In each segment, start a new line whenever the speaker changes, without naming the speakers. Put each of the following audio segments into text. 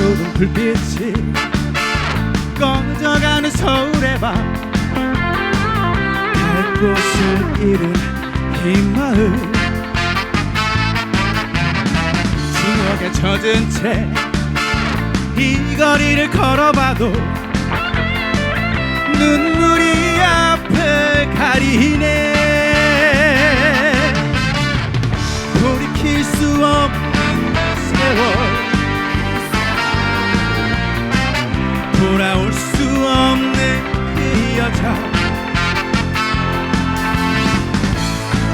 가로등 불빛이 꺼져가는 서울의 밤. 갈 곳을 잃은 이 마음 추억에 젖은 채 이 거리를 걸어봐도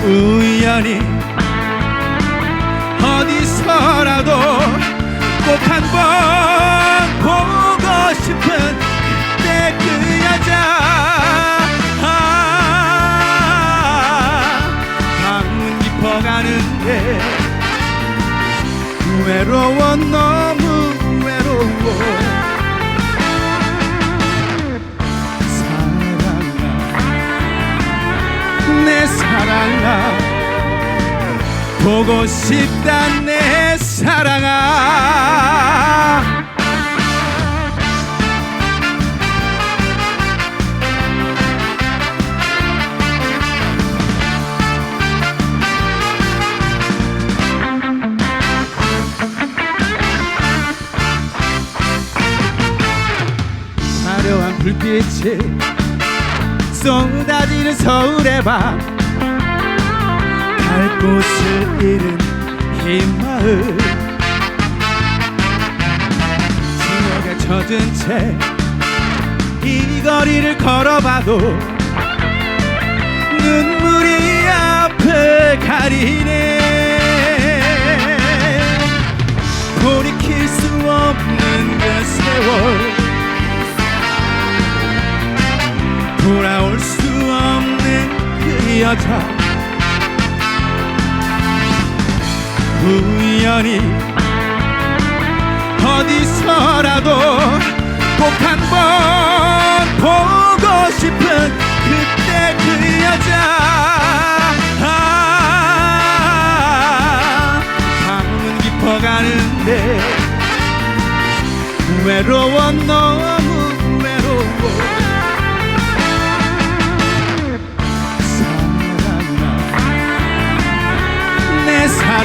우연히 어디서라도 꼭 한번 보고 싶은 그때 그 여자. 아, 방문 깊어가는데 외로워 너무 외로워 사랑아 보고 싶다 내 사랑아. 화려한 불빛이 쏟아지는 서울의 밤 갈 곳을 잃은 이 마음 추억에 젖은 채 이 거리를 걸어봐도 눈물이 앞을 가리네. 돌이킬 수 없는 그 세월. 돌아올 수 없는 그 여자 우연히 어디서라도 꼭 한번 보고 싶은 그때 그 여자. 아, 방문 깊어가는데 외로워 너무 외로워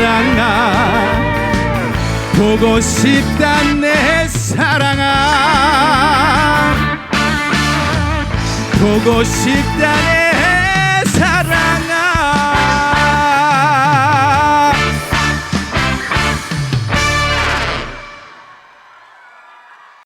사랑아 보고 싶다 내 사랑아. 보고 싶다 내